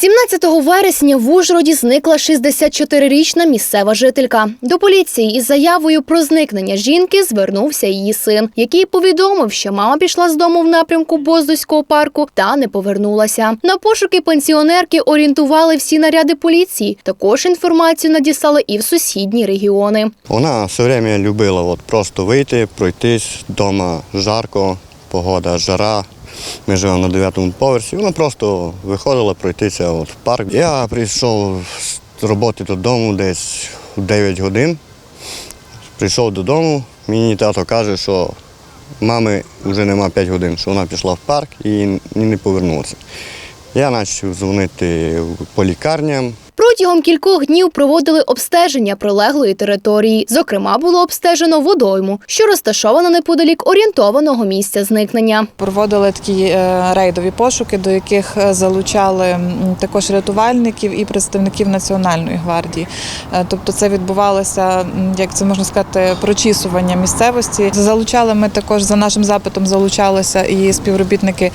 17 вересня в Ужгороді зникла 64-річна місцева жителька. До поліції із заявою про зникнення жінки звернувся її син, який повідомив, що мама пішла з дому в напрямку Боздуського парку та не повернулася. На пошуки пенсіонерки орієнтували всі наряди поліції. Також інформацію надіслали і в сусідні регіони. Вона все время любила от просто вийти, пройтись вдома жарко, погода, жара. Ми живемо на дев'ятому поверсі. Вона просто виходила пройтися от в парк. Я прийшов з роботи додому десь у 9 годин. Прийшов додому, мені тато каже, що мами вже нема 5 годин, що вона пішла в парк і не повернулася. Я почав дзвонити по лікарням. Протягом кількох днів проводили обстеження прилеглої території. Зокрема, було обстежено водойму, що розташована неподалік орієнтованого місця зникнення. Проводили такі е, рейдові пошуки, до яких е, залучали також рятувальників і представників Національної гвардії. Е, Тобто це відбувалося, як це можна сказати, прочісування місцевості. Залучали ми також за нашим запитом залучалися і співробітники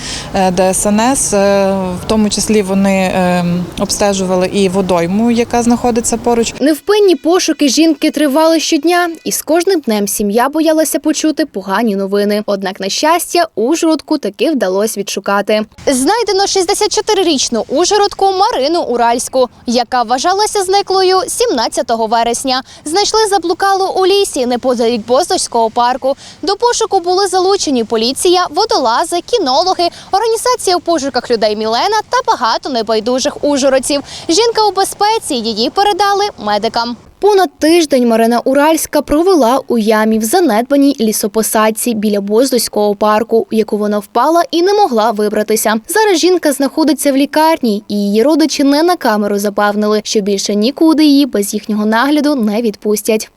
ДСНС, в тому числі вони е, обстежували і водойму, яка знаходиться поруч. Невпинні пошуки жінки тривали щодня, і з кожним днем сім'я боялася почути погані новини. Однак, на щастя, Ужгородку таки вдалося відшукати. Знайдено 64-річну Ужгородку Марину Уральську, яка вважалася зниклою 17 вересня. Знайшли заблукалу у лісі неподалік Боздорського парку. До пошуку були залучені поліція, водолази, кінологи, організація у пошуках людей Мілена та багато небайдужих ужгородців. Жінка у безпеці її передали медикам. Понад тиждень Марина Уральська провела у ямі в занедбаній лісопосадці біля Боздоського парку, в яку вона впала і не могла вибратися. Зараз жінка знаходиться в лікарні, і її родичі не на камеру запевнили, що більше нікуди її без їхнього нагляду не відпустять.